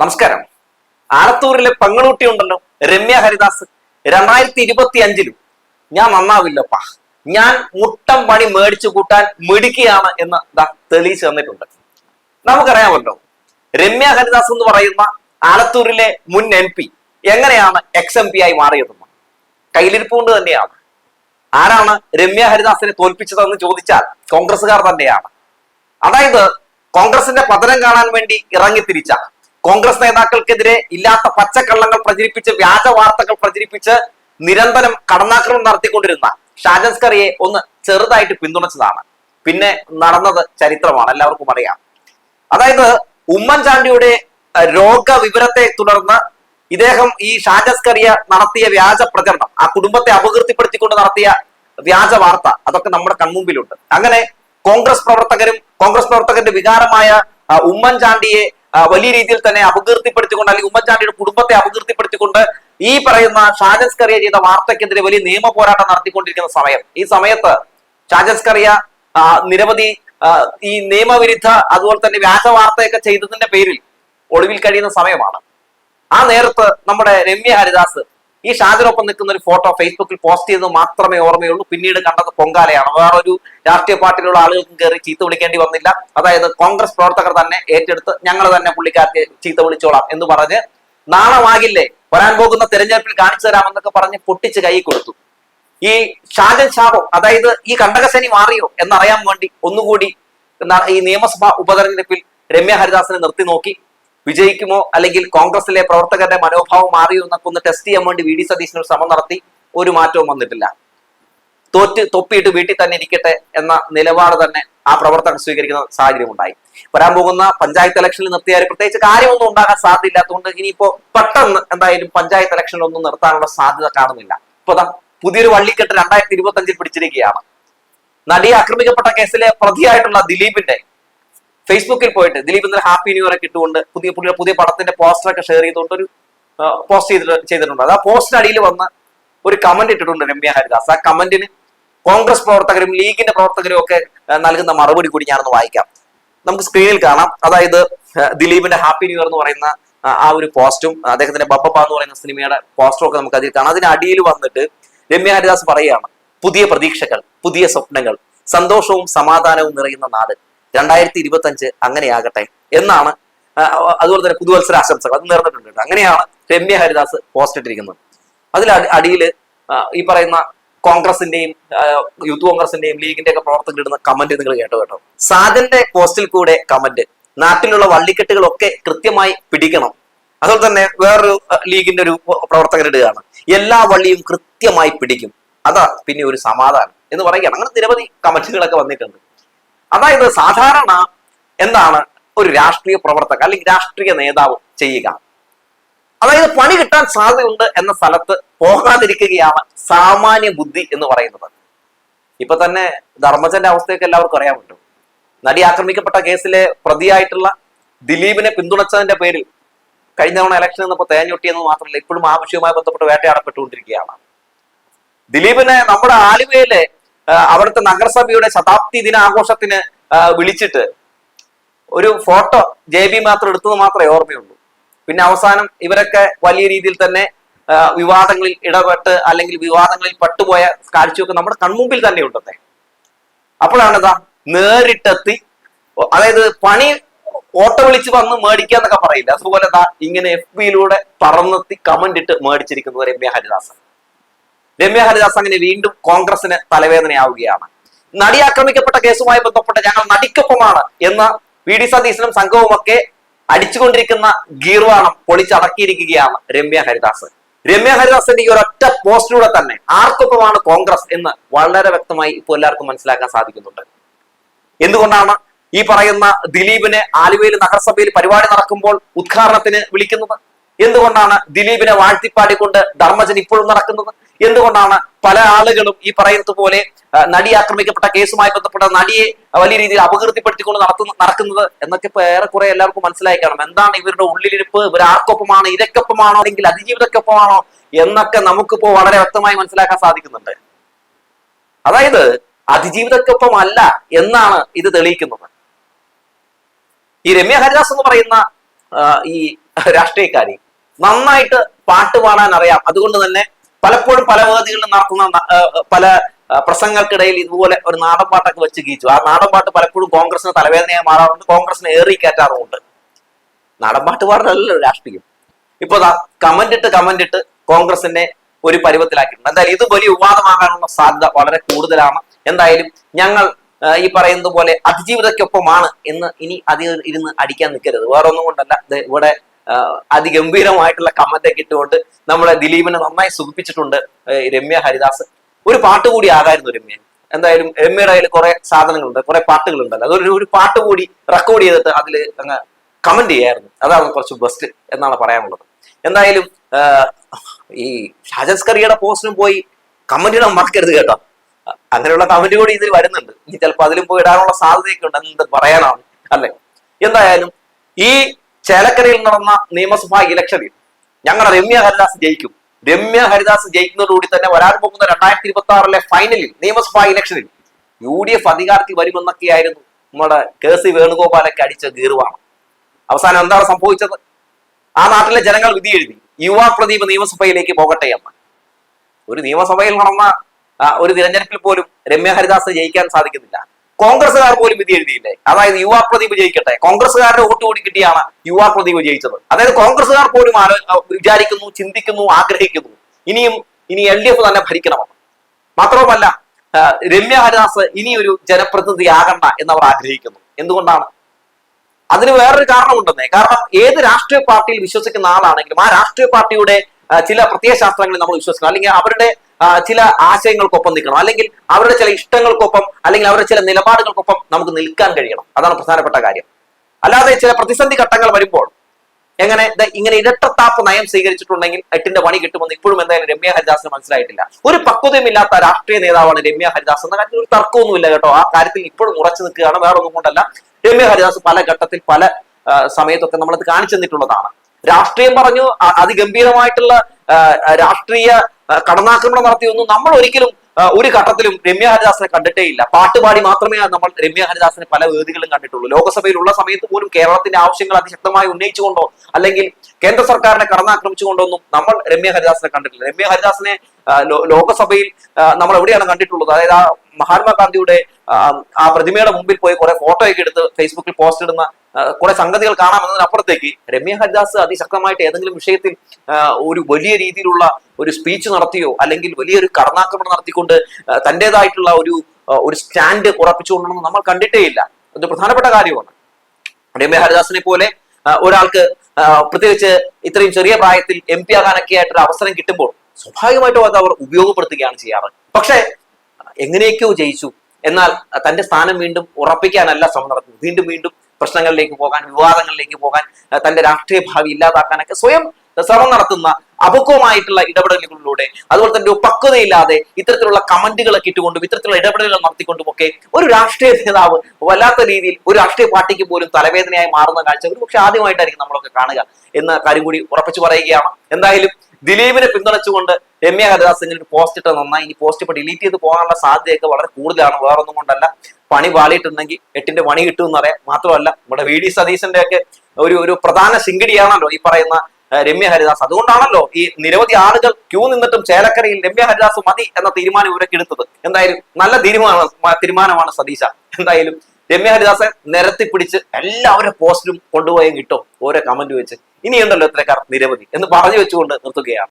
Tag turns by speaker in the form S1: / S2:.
S1: നമസ്കാരം. ആലത്തൂരിലെ പങ്ങളൂട്ടി ഉണ്ടല്ലോ രമ്യ ഹരിദാസ്. രണ്ടായിരത്തി ഇരുപത്തി അഞ്ചിലും ഞാൻ നന്നാവില്ലപ്പാ. ഞാൻ മുട്ടം പണി മേടിച്ചു കൂട്ടാൻ മിടുക്കിയാണ് എന്ന് തെളിയിച്ചു തന്നിട്ടുണ്ട്. നമുക്കറിയാമല്ലോ രമ്യ ഹരിദാസ് എന്ന് പറയുന്ന ആലത്തൂരിലെ മുൻ എം പി എങ്ങനെയാണ് എക്സ് എം പി ആയി മാറിയതെന്ന് കയ്യിലിരിപ്പ് കൊണ്ട് തന്നെയാണ്. ആരാണ് രമ്യ ഹരിദാസിനെ തോൽപ്പിച്ചതെന്ന് ചോദിച്ചാൽ കോൺഗ്രസ്സുകാർ തന്നെയാണ്. അതായത് കോൺഗ്രസിന്റെ പതനം കാണാൻ വേണ്ടി ഇറങ്ങിത്തിരിച്ച കോൺഗ്രസ് നേതാക്കൾക്കെതിരെ ഇല്ലാത്ത പച്ചക്കള്ളങ്ങൾ പ്രചരിപ്പിച്ച് വ്യാജ വാർത്തകൾ പ്രചരിപ്പിച്ച് നിരന്തരം കടന്നാക്രമണം നടത്തിക്കൊണ്ടിരുന്ന ഷാജൻസ്കറിയെ ഒന്ന് ചെറുതായിട്ട് പിന്തുണച്ചതാണ്. പിന്നെ നടന്നത് ചരിത്രമാണ് എല്ലാവർക്കും അറിയാം. അതായത് ഉമ്മൻചാണ്ടിയുടെ രോഗ രോഗവിവരത്തെ തുടർന്ന് ഇദ്ദേഹം ഈ ഷാജസ്കറിയ നടത്തിയ വ്യാജ പ്രചരണം ആ കുടുംബത്തെ അപകീർത്തിപ്പെടുത്തിക്കൊണ്ട് നടത്തിയ വ്യാജ വാർത്ത അതൊക്കെ നമ്മുടെ കൺമുമ്പിലുണ്ട്. അങ്ങനെ കോൺഗ്രസ് പ്രവർത്തകരും കോൺഗ്രസ് പ്രവർത്തകരുടെ വികാരമായ ഉമ്മൻചാണ്ടിയെ വലിയ രീതിയിൽ തന്നെ അപകീർത്തിപ്പെടുത്തിക്കൊണ്ട് അല്ലെങ്കിൽ ഉമ്മൻചാണ്ടിയുടെ കുടുംബത്തെ അപകീർത്തിപ്പെടുത്തിക്കൊണ്ട് ഈ പറയുന്ന ഷാജൻസ്കറിയ ചെയ്ത വാർത്തക്കെതിരെ വലിയ നിയമ പോരാട്ടം നടത്തിക്കൊണ്ടിരിക്കുന്ന സമയം. ഈ സമയത്ത് ഷാജൻസ്കറിയ നിരവധി ഈ നിയമവിരുദ്ധ അതുപോലെ തന്നെ വ്യാജ വാർത്തയൊക്കെ ചെയ്തതിന്റെ പേരിൽ ഒളിവിൽ കഴിയുന്ന സമയമാണ്. ആ നേരത്ത് നമ്മുടെ രമ്യ ഹരിദാസ് ഈ ഷാജിനൊപ്പം നിൽക്കുന്ന ഒരു ഫോട്ടോ ഫേസ്ബുക്കിൽ പോസ്റ്റ് ചെയ്തത് മാത്രമേ ഓർമ്മയുള്ളൂ. പിന്നീട് കണ്ടത് പൊങ്കാലയാണ്. വേറൊരു രാഷ്ട്രീയ പാർട്ടിയിലുള്ള ആളുകൾക്കും കയറി ചീത്ത വിളിക്കേണ്ടി വന്നില്ല. അതായത് കോൺഗ്രസ് പ്രവർത്തകർ തന്നെ ഏറ്റെടുത്ത് ഞങ്ങൾ തന്നെ പുള്ളിക്കാർക്ക് ചീത്ത വിളിച്ചോളാം എന്ന് പറഞ്ഞ് നാണമാകില്ലേ? വരാൻ പോകുന്ന തെരഞ്ഞെടുപ്പിൽ കാണിച്ചു തരാമെന്നൊക്കെ പറഞ്ഞ് പൊട്ടിച്ച് കൈ കൊടുത്തു. ഈ ഷാജൻ ശാപം അതായത് ഈ കണ്ടകശനി മാറിയോ എന്നറിയാൻ വേണ്ടി ഒന്നുകൂടി ഈ നിയമസഭാ ഉപതെരഞ്ഞെടുപ്പിൽ രമ്യ ഹരിദാസിനെ നിർത്തി നോക്കി. വിജയിക്കുമോ? അല്ലെങ്കിൽ കോൺഗ്രസിലെ പ്രവർത്തകരുടെ മനോഭാവം മാറിയോ എന്നൊക്കെ ഒന്ന് ടെസ്റ്റ് ചെയ്യാൻ വേണ്ടി വി ഡി സതീശൻ ഒരു ശ്രമം നടത്തി. ഒരു മാറ്റവും വന്നിട്ടില്ല. തോറ്റ് തൊപ്പിയിട്ട് വീട്ടിൽ തന്നെ ഇരിക്കട്ടെ എന്ന നിലപാട് തന്നെ ആ പ്രവർത്തകർ സ്വീകരിക്കുന്ന സാഹചര്യം ഉണ്ടായി വരാൻ പോകുന്ന പഞ്ചായത്ത് ഇലക്ഷനിൽ നിർത്തിയാൽ പ്രത്യേകിച്ച് കാര്യമൊന്നും ഉണ്ടാകാൻ സാധ്യതയില്ലാത്തതുകൊണ്ട് ഇനിയിപ്പോ പെട്ടെന്ന് എന്തായാലും പഞ്ചായത്ത് ഇലക്ഷനിൽ ഒന്നും നിർത്താനുള്ള സാധ്യത കാണുന്നില്ല. ഇപ്പൊ പുതിയൊരു വള്ളിക്കെട്ട് രണ്ടായിരത്തി ഇരുപത്തി അഞ്ചിൽ പിടിച്ചിരിക്കുകയാണ്. നടിയെ ആക്രമിക്കപ്പെട്ട കേസിലെ പ്രതിയായിട്ടുള്ള ദിലീപിന്റെ ഫേസ്ബുക്കിൽ പോയിട്ട് ദിലീപ് ഇന്നലെ ഹാപ്പി ന്യൂ ഇയർ ഒക്കെ ഇട്ടുകൊണ്ട് പുതിയ പുതിയ പുതിയ പടത്തിന്റെ പോസ്റ്റർ ഒക്കെ ഷെയർ ചെയ്തുകൊണ്ട് ഒരു പോസ്റ്റ് ചെയ്തിട്ട് ചെയ്തിട്ടുണ്ട്. അത് ആ പോസ്റ്റിന് അടിയിൽ വന്ന ഒരു കമന്റ് ഇട്ടിട്ടുണ്ട് രമ്യ ഹരിദാസ്. ആ കമന്റിന് കോൺഗ്രസ് പ്രവർത്തകരും ലീഗിന്റെ പ്രവർത്തകരും ഒക്കെ നൽകുന്ന മറുപടി കൂടി ഞാനൊന്ന് വായിക്കാം. നമുക്ക് സ്ക്രീനിൽ കാണാം. അതായത് ദിലീപിന്റെ ഹാപ്പി ന്യൂ ഇയർ എന്ന് പറയുന്ന ആ, ഒരു പോസ്റ്റും അദ്ദേഹത്തിന്റെ ബപ്പപ്പ എന്ന് പറയുന്ന സിനിമയുടെ പോസ്റ്ററും ഒക്കെ നമുക്ക് അതിൽ കാണാം. അതിന് അടിയിൽ വന്നിട്ട് രമ്യ ഹരിദാസ് പറയുകയാണ് പുതിയ പ്രതീക്ഷകൾ പുതിയ സ്വപ്നങ്ങൾ സന്തോഷവും സമാധാനവും നിറയുന്ന നാട് രണ്ടായിരത്തി ഇരുപത്തി അഞ്ച് അങ്ങനെയാകട്ടെ എന്നാണ് അതുപോലെ തന്നെ പുതുവത്സര ആശംസകൾ അത് നേർന്നിട്ടുണ്ട് അങ്ങനെയാണ് രമ്യ ഹരിദാസ് പോസ്റ്റ് ഇട്ടിരിക്കുന്നത് അതിൽ അടിയിൽ ഈ പറയുന്ന കോൺഗ്രസിന്റെയും യൂത്ത് കോൺഗ്രസിന്റെയും ലീഗിന്റെ ഒക്കെ പ്രവർത്തകർ ഇടുന്ന കമന്റ് നിങ്ങൾ കേട്ടോ കേട്ടോ. സാജന്റെ പോസ്റ്റിൽ കൂടെ കമന്റ് നാട്ടിലുള്ള വള്ളിക്കെട്ടുകളൊക്കെ കൃത്യമായി പിടിക്കണം. അതുപോലെ തന്നെ വേറൊരു ലീഗിന്റെ ഒരു പ്രവർത്തകർ ഇടുകയാണ്. എല്ലാ വള്ളിയും കൃത്യമായി പിടിക്കും. അതാ പിന്നെ ഒരു സമാധാനം എന്ന് പറയുകയാണ്. അങ്ങനെ നിരവധി കമന്റുകളൊക്കെ വന്നിട്ടുണ്ട്. അതായത് സാധാരണ എന്താണ് ഒരു രാഷ്ട്രീയ പ്രവർത്തക അല്ലെങ്കിൽ രാഷ്ട്രീയ നേതാവ് ചെയ്യുക. അതായത് പണി കിട്ടാൻ സാധ്യതയുണ്ട് എന്ന സ്ഥലത്ത് പോകാതിരിക്കുകയാണ് സാമാന്യ ബുദ്ധി എന്ന് പറയുന്നത്. ഇപ്പൊ തന്നെ ധർമ്മജന്റെ അവസ്ഥയൊക്കെ എല്ലാവർക്കും അറിയാൻ പറ്റും നടി ആക്രമിക്കപ്പെട്ട കേസിലെ പ്രതിയായിട്ടുള്ള ദിലീപിനെ പിന്തുണച്ചതിന്റെ പേരിൽ കഴിഞ്ഞ തവണ ഇലക്ഷൻ നിന്നപ്പോൾ തേഞ്ഞൊട്ടിയെന്ന് മാത്രമല്ല ഇപ്പോഴും ആ വിഷയവുമായി ബന്ധപ്പെട്ട് വേട്ടയാടപ്പെട്ടുകൊണ്ടിരിക്കുകയാണ്. ദിലീപിനെ നമ്മുടെ ആലുവയിലെ അവിടുത്തെ നഗരസഭയുടെ ശതാബ്ദി ദിനാഘോഷത്തിന് വിളിച്ചിട്ട് ഒരു ഫോട്ടോ ജെ ബി മാത്രം എടുത്തത് മാത്രമേ ഓർമ്മയുള്ളൂ. പിന്നെ അവസാനം ഇവരൊക്കെ വലിയ രീതിയിൽ തന്നെ വിവാദങ്ങളിൽ ഇടപെട്ട് അല്ലെങ്കിൽ വിവാദങ്ങളിൽ പട്ടുപോയ കാഴ്ചയൊക്കെ നമ്മുടെ കൺമുമ്പിൽ തന്നെ ഉണ്ടത്തെ അപ്പോഴാണ് ഇതാ നേരിട്ടെത്തി അതായത് പണി ഓട്ടോ വിളിച്ച് വന്ന് മേടിക്കുക എന്നൊക്കെ പറയില്ല. അതുപോലെ ഇങ്ങനെ എഫ് ബിയിലൂടെ പറന്നെത്തി കമന്റ് ഇട്ട് മേടിച്ചിരിക്കുന്നത് രമ്യ ഹരിദാസൻ. രമ്യ ഹരിദാസ് അങ്ങനെ വീണ്ടും കോൺഗ്രസിന് തലവേദനയാവുകയാണ്. നടി ആക്രമിക്കപ്പെട്ട കേസുമായി ബന്ധപ്പെട്ട് ഞങ്ങൾ നടിക്കൊപ്പമാണ് എന്ന വി ഡി സതീശനും സംഘവുമൊക്കെ അടിച്ചുകൊണ്ടിരിക്കുന്ന ഗീർവാണം പൊളിച്ചടക്കിയിരിക്കുകയാണ് രമ്യ ഹരിദാസ്. രമ്യ ഹരിദാസിന്റെ ഈ ഒരൊറ്റ പോസ്റ്റിലൂടെ തന്നെ ആർക്കൊപ്പമാണ് കോൺഗ്രസ് എന്ന് വളരെ വ്യക്തമായി ഇപ്പോൾ എല്ലാവർക്കും മനസ്സിലാക്കാൻ സാധിക്കുന്നുണ്ട്. എന്തുകൊണ്ടാണ് ഈ പറയുന്ന ദിലീപിനെ ആലുവയിൽ നഗരസഭയിൽ പരിപാടി നടക്കുമ്പോൾ ഉദ്ഘാടനത്തിന് വിളിക്കുന്നത്? എന്തുകൊണ്ടാണ് ദിലീപിനെ വാഴ്ത്തിപ്പാടിക്കൊണ്ട് ധർമ്മജൻ ഇപ്പോഴും നടക്കുന്നത്? എന്തുകൊണ്ടാണ് പല ആളുകളും ഈ പറയുന്നത് പോലെ നടി ആക്രമിക്കപ്പെട്ട കേസുമായി ബന്ധപ്പെട്ട നടിയെ വലിയ രീതിയിൽ അപകീർത്തിപ്പെടുത്തിക്കൊണ്ട് നടത്തുന്ന നടക്കുന്നത് എന്നൊക്കെ ഇപ്പൊ ഏറെക്കുറെ എല്ലാവർക്കും മനസ്സിലായി കാണും. എന്താണ് ഇവരുടെ ഉള്ളിലിരിപ്പ്? ഇവർ ആർക്കൊപ്പമാണ്? ഇരക്കൊപ്പമാണോ അല്ലെങ്കിൽ അതിജീവിതക്കൊപ്പമാണോ എന്നൊക്കെ നമുക്കിപ്പോ വളരെ വ്യക്തമായി മനസ്സിലാക്കാൻ സാധിക്കുന്നുണ്ട്. അതായത് അതിജീവിതക്കൊപ്പമല്ല എന്നാണ് ഇത് തെളിയിക്കുന്നത്. ഈ രമ്യ ഹരിദാസ് എന്ന് പറയുന്ന ഈ രാഷ്ട്രീയക്കാരി നന്നായിട്ട് പാട്ട് പാടാൻ അറിയാം. അതുകൊണ്ട് തന്നെ പലപ്പോഴും പല വേദികളിലും നടത്തുന്ന പല പ്രസംഗങ്ങൾക്കിടയിൽ ഇതുപോലെ ഒരു നാടൻ പാട്ടൊക്കെ വെച്ച് ഗീച്ചു. ആ നാടൻപാട്ട് പലപ്പോഴും കോൺഗ്രസിന് തലവേദനയായി മാറാറുണ്ട് കോൺഗ്രസിന് ഏറി കയറ്റാറുമുണ്ട്. നാടൻപാട്ട് പാട്ട് രാഷ്ട്രീയം. ഇപ്പൊ കമന്റ് ഇട്ട് കമന്റ് ഇട്ട് കോൺഗ്രസിനെ ഒരു പരുവത്തിലാക്കിയിട്ടുണ്ട്. എന്തായാലും ഇത് വലിയ വിവാദമാകാനുള്ള സാധ്യത വളരെ കൂടുതലാണ്. എന്തായാലും ഞങ്ങൾ ഈ പറയുന്നത് പോലെ അതിജീവിതയ്ക്കൊപ്പമാണ് എന്ന് ഇനി അതിൽ ഇരുന്ന് അടിക്കാൻ നിൽക്കരുത്. വേറെ ഒന്നും കൊണ്ടല്ല ഇവിടെ അതിഗംഭീരമായിട്ടുള്ള കമ്മത്തെ കിട്ടുകൊണ്ട് നമ്മളെ ദിലീപിനെ നന്നായി സുഖിപ്പിച്ചിട്ടുണ്ട് രമ്യ ഹരിദാസ്. ഒരു പാട്ട് കൂടി ആകായിരുന്നു രമ്യ. എന്തായാലും രമ്യയുടെ കയ്യിൽ കുറെ സാധനങ്ങളുണ്ട് കുറെ പാട്ടുകളുണ്ടല്ലോ അതൊരു ഒരു പാട്ട് കൂടി റെക്കോർഡ് ചെയ്തിട്ട് അതിൽ അങ്ങ് കമന്റ് ചെയ്യായിരുന്നു. അതാണ് കുറച്ച് ബെസ്റ്റ് എന്നാണ് പറയാനുള്ളത്. എന്തായാലും ഈ ഷാജസ് ഷാജസ്കറിയുടെ പോസ്റ്റിനും പോയി കമന്റ് ഇടാൻ മറക്കരുത് കേട്ടോ. അങ്ങനെയുള്ള കമന്റ് കൂടി ഇതിൽ വരുന്നുണ്ട്. ഇനി ചിലപ്പോൾ അതിലും പോയി ഇടാനുള്ള സാധ്യതയൊക്കെ ഉണ്ട് എന്ത് പറയാനാണ് അല്ലെ? എന്തായാലും ഈ ചേലക്കരയിൽ നടന്ന നിയമസഭാ ഇലക്ഷനിൽ ഞങ്ങളുടെ രമ്യ ഹരിദാസ് ജയിക്കും. രമ്യ ഹരിദാസ് ജയിക്കുന്നതോടുകൂടി തന്നെ വരാൻ പോകുന്ന രണ്ടായിരത്തി ഇരുപത്തി ആറിലെ ഫൈനലിൽ നിയമസഭാ ഇലക്ഷനിൽ യു ഡി എഫ് അധികാരത്തിൽ വരുമെന്നൊക്കെയായിരുന്നു നമ്മുടെ കെ സി വേണുഗോപാലൊക്കെ അടിച്ച ഗീർവാണ്. അവസാനം എന്താണ് സംഭവിച്ചത്? ആ നാട്ടിലെ ജനങ്ങൾ വിധി എഴുതി യുവാ പ്രദീപ് നിയമസഭയിലേക്ക് പോകട്ടെ എന്ന്. ഒരു നിയമസഭയിൽ നടന്ന ഒരു തിരഞ്ഞെടുപ്പിൽ പോലും രമ്യ ഹരിദാസ് ജയിക്കാൻ സാധിക്കുന്നില്ല. കോൺഗ്രസ്സുകാർ പോലും വിധി എഴുതിയില്ലേ? അതായത് യുവാ പ്രദീപ് ജയിക്കട്ടെ. കോൺഗ്രസ്സുകാരുടെ വോട്ട് കൂടി കിട്ടിയാണ് യുവാ പ്രദീപ് ജയിച്ചത്. അതായത് കോൺഗ്രസ്സുകാർ പോലും വിചാരിക്കുന്നു ചിന്തിക്കുന്നു ആഗ്രഹിക്കുന്നു. ഇനിയും ഇനി എൽ ഡി എഫ് തന്നെ ഭരിക്കണമെന്ന്. മാത്രവുമല്ല രമ്യ ഹരിദാസ് ഇനി ഒരു ജനപ്രതിനിധി ആകണ്ട എന്നവർ ആഗ്രഹിക്കുന്നു. എന്തുകൊണ്ടാണ്? അതിന് വേറൊരു കാരണമുണ്ടെന്നേ. കാരണം ഏത് രാഷ്ട്രീയ പാർട്ടിയിൽ വിശ്വസിക്കുന്ന ആളാണെങ്കിലും ആ രാഷ്ട്രീയ പാർട്ടിയുടെ ചില പ്രത്യയശാസ്ത്രങ്ങളിൽ നമ്മൾ വിശ്വസിക്കണം. അല്ലെങ്കിൽ അവരുടെ ചില ആശയങ്ങൾക്കൊപ്പം നിൽക്കണം. അല്ലെങ്കിൽ അവരുടെ ചില ഇഷ്ടങ്ങൾക്കൊപ്പം അല്ലെങ്കിൽ അവരുടെ ചില നിലപാടുകൾക്കൊപ്പം നമുക്ക് നിൽക്കാൻ കഴിയണം. അതാണ് പ്രധാനപ്പെട്ട കാര്യം. അല്ലാതെ ചില പ്രതിസന്ധി ഘട്ടങ്ങൾ വരുമ്പോൾ എങ്ങനെ ഇങ്ങനെ ഇരട്ടത്താപ്പ് നയം സ്വീകരിച്ചിട്ടുണ്ടെങ്കിൽ എട്ടിന്റെ പണി കിട്ടുമെന്ന് ഇപ്പോഴും എന്തായാലും രമ്യ ഹരിദാസിന് മനസ്സിലായിട്ടില്ല. ഒരു പക്വതയുമില്ലാത്ത രാഷ്ട്രീയ നേതാവാണ് രമ്യ ഹരിദാസ് എന്ന കാര്യത്തിൽ ഒരു തർക്കമൊന്നുമില്ല കേട്ടോ. ആ കാര്യത്തിൽ ഇപ്പോഴും ഉറച്ചു നിൽക്കുകയാണ്. വേറെ ഒന്നും കൊണ്ടല്ല. രമ്യ ഹരിദാസ് പല ഘട്ടത്തിൽ പല സമയത്തൊക്കെ നമ്മളത് കാണിച്ചു തന്നിട്ടുള്ളതാണ് രാഷ്ട്രീയം പറഞ്ഞു അതിഗംഭീരമായിട്ടുള്ള രാഷ്ട്രീയ കടന്നാക്രമണം നടത്തിയൊന്നും നമ്മൾ ഒരിക്കലും ഒരു ഘട്ടത്തിലും രമ്യ ഹരിദാസിനെ കണ്ടിട്ടേ ഇല്ല. പാട്ടുപാടി മാത്രമേ നമ്മൾ രമ്യ ഹരിദാസിനെ പല വേദികളും കണ്ടിട്ടുള്ളൂ. ലോകസഭയിലുള്ള സമയത്ത് പോലും കേരളത്തിന്റെ ആവശ്യങ്ങൾ അതിശക്തമായി ഉന്നയിച്ചുകൊണ്ടോ അല്ലെങ്കിൽ കേന്ദ്ര സർക്കാരിനെ കടന്നാക്രമിച്ചുകൊണ്ടോ ഒന്നും നമ്മൾ രമ്യ ഹരിദാസിനെ കണ്ടിട്ടില്ല. രമ്യ ഹരിദാസിനെ ലോകസഭയിൽ നമ്മൾ എവിടെയാണ് കണ്ടിട്ടുള്ളത്? അതായത് ആ മഹാത്മാഗാന്ധിയുടെ ആ, പ്രതിമയുടെ മുമ്പിൽ പോയി കുറെ ഫോട്ടോ ഒക്കെ എടുത്ത് ഫേസ്ബുക്കിൽ പോസ്റ്റ് ഇടുന്ന കുറെ സംഗതികൾ കാണാമെന്നതിനപ്പുറത്തേക്ക് രമ്യ ഹരിദാസ് അതിശക്തമായിട്ട് ഏതെങ്കിലും വിഷയത്തിൽ ഒരു വലിയ രീതിയിലുള്ള ഒരു സ്പീച്ച് നടത്തിയോ അല്ലെങ്കിൽ വലിയൊരു കടന്നാക്രമണം നടത്തിക്കൊണ്ട് തന്റെതായിട്ടുള്ള ഒരു ഒരു സ്റ്റാൻഡ് ഉറപ്പിച്ചുകൊണ്ടൊന്നും നമ്മൾ കണ്ടിട്ടേ ഇല്ല. അത് പ്രധാനപ്പെട്ട കാര്യമാണ്. രമ്യ ഹരിദാസിനെ പോലെ ഒരാൾക്ക് പ്രത്യേകിച്ച് ഇത്രയും ചെറിയ പ്രായത്തിൽ എം പി ആകാനൊക്കെ ആയിട്ടൊരു അവസരം കിട്ടുമ്പോൾ സ്വാഭാവികമായിട്ടും അത് അവർ ഉപയോഗപ്പെടുത്തുകയാണ് ചെയ്യാറ്. പക്ഷേ എങ്ങനെയൊക്കെയോ ജയിച്ചു. എന്നാൽ തന്റെ സ്ഥാനം വീണ്ടും ഉറപ്പിക്കാനല്ല ശ്രമം നടത്തുന്നത് വീണ്ടും വീണ്ടും പ്രശ്നങ്ങളിലേക്ക് പോകാൻ വിവാദങ്ങളിലേക്ക് പോകാൻ തന്റെ രാഷ്ട്രീയ ഭാവി ഇല്ലാതാക്കാനൊക്കെ സ്വയം ശ്രമം നടത്തുന്ന അപക്വമായിട്ടുള്ള ഇടപെടലുകളിലൂടെ അതുപോലെ തന്നെ പക്വതയില്ലാതെ ഇത്തരത്തിലുള്ള കമന്റുകളൊക്കെ ഇട്ടുകൊണ്ടും ഇത്തരത്തിലുള്ള ഇടപെടലുകൾ നടത്തിക്കൊണ്ടും ഒക്കെ ഒരു രാഷ്ട്രീയ നേതാവ് വല്ലാത്ത രീതിയിൽ ഒരു രാഷ്ട്രീയ പാർട്ടിക്ക് പോലും തലവേദനയായി മാറുന്ന കാഴ്ച ഒരു പക്ഷെ ആദ്യമായിട്ടായിരിക്കും നമ്മളൊക്കെ കാണുക എന്ന കാര്യം കൂടി ഉറപ്പിച്ചു പറയുകയാണ്. എന്തായാലും ദിലീപിനെ പിന്തുണച്ചുകൊണ്ട് രമ്യ ഹരിദാസ് ഇങ്ങനെ ഒരു പോസ്റ്റ് ഇട്ട് നന്നായി. ഇനി പോസ്റ്റ് ഇപ്പൊ ഡിലീറ്റ് ചെയ്ത് പോകാനുള്ള സാധ്യതയൊക്കെ വളരെ കൂടുതലാണ്. വേറൊന്നും കൊണ്ടല്ല. പണി പാളിയിട്ടുണ്ടെങ്കിൽ എട്ടിന്റെ പണി കിട്ടുമെന്ന് അറിയാം മാത്രമല്ല നമ്മുടെ വി ഡി സതീശന്റെ ഒക്കെ ഒരു ഒരു പ്രധാന ശിങ്കിടിയാണല്ലോ ഈ പറയുന്ന രമ്യ ഹരിദാസ്. അതുകൊണ്ടാണല്ലോ ഈ നിരവധി ആളുകൾ ക്യൂ നിന്നിട്ടും ചേലക്കരയിൽ രമ്യ ഹരിദാസ് മതി എന്ന തീരുമാനം ഇവരൊക്കെ എടുത്തത്. എന്തായാലും നല്ല തീരുമാനമാണ് തീരുമാനമാണ് സതീശ. എന്തായാലും രമ്യ ഹരിദാസൻ നിരത്തി പിടിച്ച് എല്ലാവരുടെ പോസ്റ്റിലും കൊണ്ടുപോയും കിട്ടും. ഓരോ കമന്റ് വെച്ച്. ഇനിയുണ്ടല്ലോ ഇത്രക്കാർ നിരവധി എന്ന് പറഞ്ഞു വെച്ചുകൊണ്ട് നിർത്തുകയാണ്.